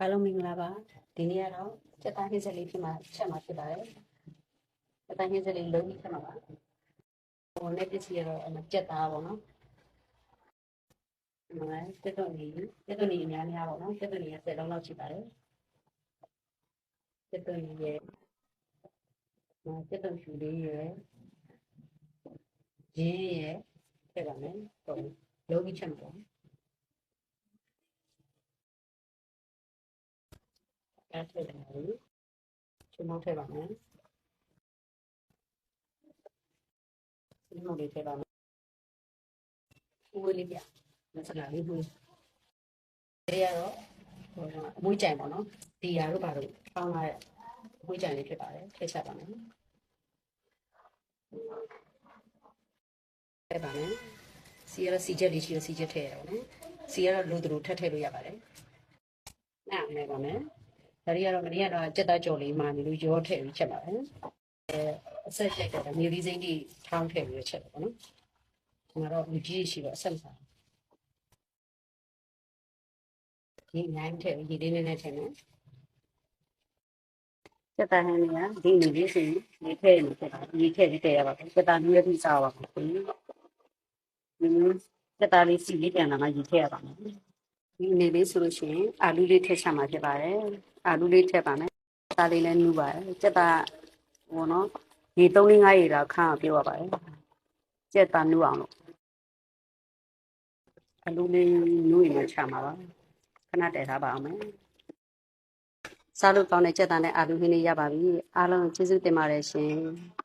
အားလုံးမင်္ဂလာပါဒီနေ့ကတော့စက်သားဟင်းစက်လေးဖြစ်မှာချက်မှာဖြစ်ပါတယ်စက်သားဟင်းစက်လေးလုံးပြီးချက်မှာပါဟိုနဲ့ပစ္စည်းကတော့အမကြက်သားပေါ့နော်ဒီမှာတက်တော့နေတက်တော့နေအများများပေါ့နော်တက်တော့နေ10လုံးလောက်ရှိပါတယ်တက်တော့နေရဲ့နော်တက်တော့ရှူလေးရဲ့ရင်းရဲ့ထည့်ပါမယ်ဟုတ်လုံးပြီးချက်မှာပါ အဲ့ထည့်တယ်လေချုံမောက်ထည့်ပါမယ်ဒီလိုလေးထည့်ပါမယ်ဦးဝေးလေးပြမစလာလေးဘူးဒီရတော့ဟိုအမွှေးကြိုင်ပေါ့နော်ဒီရတို့ဘာလို့ထောင်းလာတဲ့အမွှေးကြိုင်လေးဖြစ်ပါတယ်ထည့်ချက်ပါမယ်ထည့်ပါမယ်စီရတော့စီချက်လေးရှိရစီချက်ထည့်ရအောင်နော်စီရတော့လိုတူထပ်ထည့်လို့ရပါတယ်နားမယ်ပါမယ် ဒါတွေကတော့မနေ့ကတော့စက်သားကြော်လေးမှနေလို့ရောထည့်ပြီးချက်ပါပဲအဲအဆက်ရိုက်တော့မြေလေးစိမ့်ကြီးထောင်းထည့်ပြီးချက်တယ်ပေါ့နော်ဒီမှာတော့လူကြီးရှိတော့အဆက်မစားဒီအများကြီးထည့်ပြီးဒီလေးနည်းနည်းထည့်မယ်စက်သားဟင်းလေးကဒီနေလေးဆိုရင်ဒီထည့်နေဖြစ်တာဒီထည့်ပြီးတည့်ရပါဘူးစက်သားနည်းပြီးစားပါဘူးဒီစက်သားလေးစီလေးပြန်လာမှရေထည့်ရပါမယ် ဒီနေလေးဆိုလို့ရှိရင်အာလူလေးထည့်ချမှာဖြစ်ပါတယ်အာလူလေးထည့်ပါမယ်။ဒါလေးလည်းနူးပါတယ်။ကြက်သားဟိုနော်ရေ3 5ရေတော့ခန့်အောင်ပြောရပါတယ်။ကြက်သားနူးအောင်လို့အာလူလေးနူးရင်လည်းချမှာပါ။ခဏတည်ထားပါအောင်မယ်။စားလို့ကောင်းတဲ့ကြက်သားနဲ့အာလူဟင်းလေးရပါပြီ။အားလုံးကျေးဇူးတင်ပါတယ်ရှင်။